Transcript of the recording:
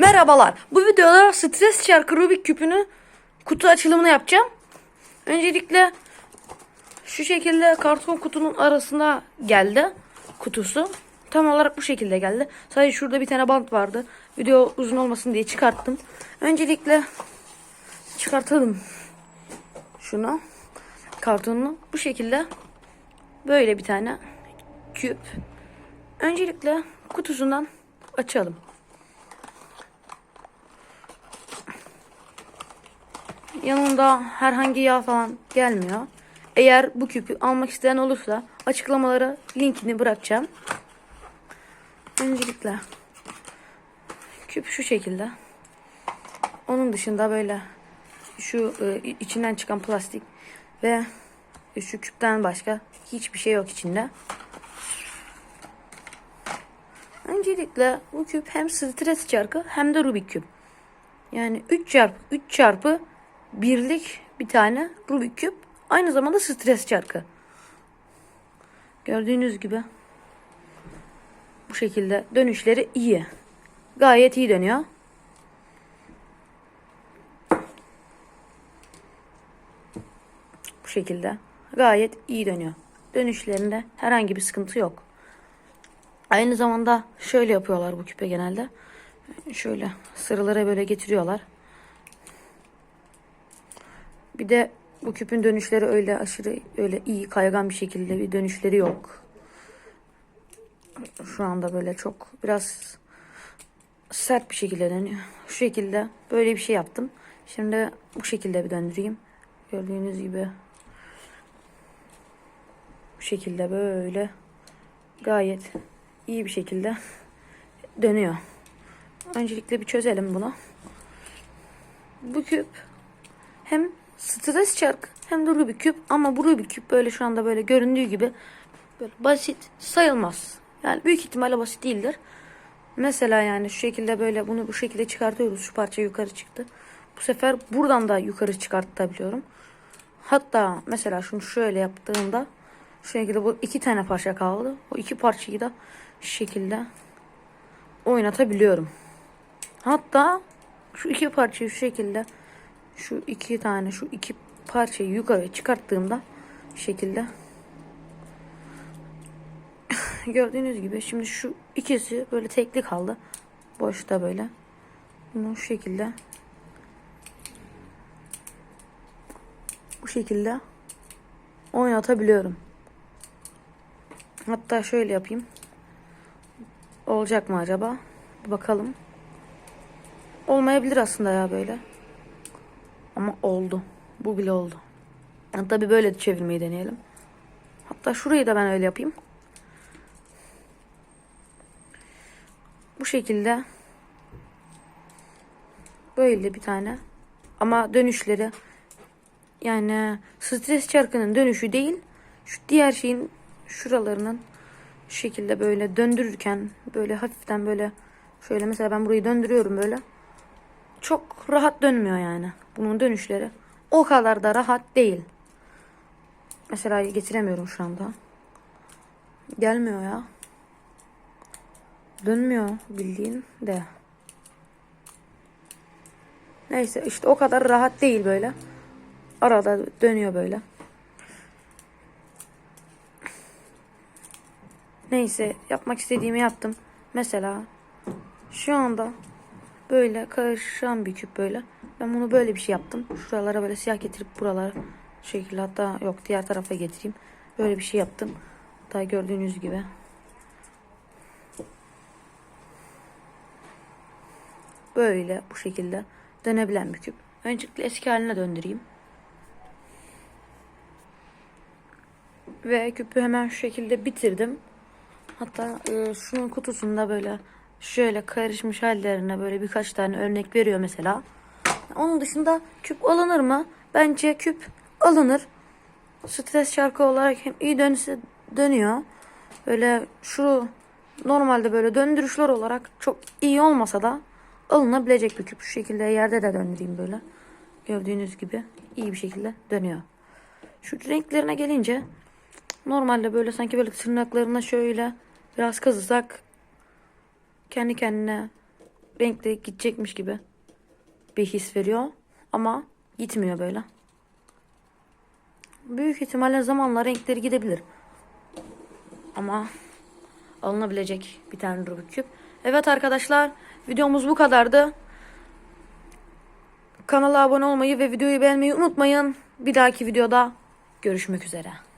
Merhabalar. Bu videoda stres çarkı Rubik küpünü kutu açılımını yapacağım. Öncelikle şu şekilde karton kutunun arasında geldi kutusu. Tam olarak bu şekilde geldi. Sadece şurada bir tane bant vardı. Video uzun olmasın diye çıkarttım. Öncelikle çıkartalım şunu. Kartonunu bu şekilde böyle bir tane küp. Öncelikle kutusundan açalım. Yanında herhangi yağ falan gelmiyor. Eğer bu küpü almak isteyen olursa açıklamalara linkini bırakacağım. Öncelikle küp şu şekilde. Onun dışında böyle şu e, içinden çıkan plastik ve şu küpten başka hiçbir şey yok içinde. Öncelikle bu küp hem stres çarkı hem de Rubik küp. Yani 3 çarpı 3 çarpı birlik bir tane Rubik küp. Aynı zamanda stres çarkı. Gördüğünüz gibi bu şekilde dönüşleri iyi. Gayet iyi dönüyor. Bu şekilde gayet iyi dönüyor. Dönüşlerinde herhangi bir sıkıntı yok. Aynı zamanda şöyle yapıyorlar bu küpe genelde. Şöyle sıralara böyle getiriyorlar. Bir de bu küpün dönüşleri öyle aşırı öyle iyi kaygan bir şekilde bir dönüşleri yok. Şu anda böyle çok biraz sert bir şekilde dönüyor. Şu şekilde böyle bir şey yaptım. Şimdi bu şekilde bir döndüreyim. Gördüğünüz gibi bu şekilde böyle gayet iyi bir şekilde dönüyor. Öncelikle bir çözelim bunu. Bu küp hem stres çark hem de Rubik küp ama bu Rubik küp böyle şu anda böyle göründüğü gibi böyle basit sayılmaz. Yani büyük ihtimalle basit değildir. Mesela yani şu şekilde böyle bunu bu şekilde çıkartıyoruz. Şu parça yukarı çıktı. Bu sefer buradan da yukarı çıkartabiliyorum. Hatta mesela şunu şöyle yaptığımda şu şekilde bu iki tane parça kaldı. O iki parçayı da şu şekilde oynatabiliyorum. Hatta şu iki parçayı şu şekilde şu iki tane şu iki parçayı yukarı çıkarttığımda şekilde gördüğünüz gibi şimdi şu ikisi böyle tekli kaldı. Boşta böyle. Bunu şu şekilde bu şekilde oynatabiliyorum. Hatta şöyle yapayım. Olacak mı acaba? Bakalım. Olmayabilir aslında ya böyle. Ama oldu. Bu bile oldu. Tabii böyle çevirmeyi deneyelim. Hatta şurayı da ben öyle yapayım. Bu şekilde böyle bir tane ama dönüşleri yani stres çarkının dönüşü değil şu diğer şeyin şuralarının şu şekilde böyle döndürürken böyle hafiften böyle şöyle mesela ben burayı döndürüyorum böyle çok rahat dönmüyor yani bunun dönüşleri. O kadar da rahat değil. Mesela getiremiyorum şu anda. Gelmiyor ya. Dönmüyor bildiğin de. Neyse işte o kadar rahat değil böyle. Arada dönüyor böyle. Neyse yapmak istediğimi yaptım. Mesela şu anda böyle karışan bir küp böyle. Ben bunu böyle bir şey yaptım. Şuralara böyle siyah getirip buralara şu şekilde hatta yok diğer tarafa getireyim. Böyle bir şey yaptım. Hatta gördüğünüz gibi. Böyle bu şekilde dönebilen bir küp. Öncelikle eski haline döndüreyim. Ve küpü hemen şu şekilde bitirdim. Hatta e, şunun kutusunda böyle şöyle karışmış hallerine böyle birkaç tane örnek veriyor mesela. Onun dışında küp alınır mı? Bence küp alınır. Stres şarkı olarak hem iyi dönse dönüyor. Böyle şu normalde böyle döndürüşler olarak çok iyi olmasa da alınabilecek bir küp. Şu şekilde yerde de döndüreyim böyle. Gördüğünüz gibi iyi bir şekilde dönüyor. Şu renklerine gelince normalde böyle sanki böyle tırnaklarına şöyle biraz kazısak kendi kendine renkli gidecekmiş gibi bir his veriyor. Ama gitmiyor böyle. Büyük ihtimalle zamanla renkleri gidebilir. Ama alınabilecek bir tane Rubik küp. Evet arkadaşlar videomuz bu kadardı. Kanala abone olmayı ve videoyu beğenmeyi unutmayın. Bir dahaki videoda görüşmek üzere.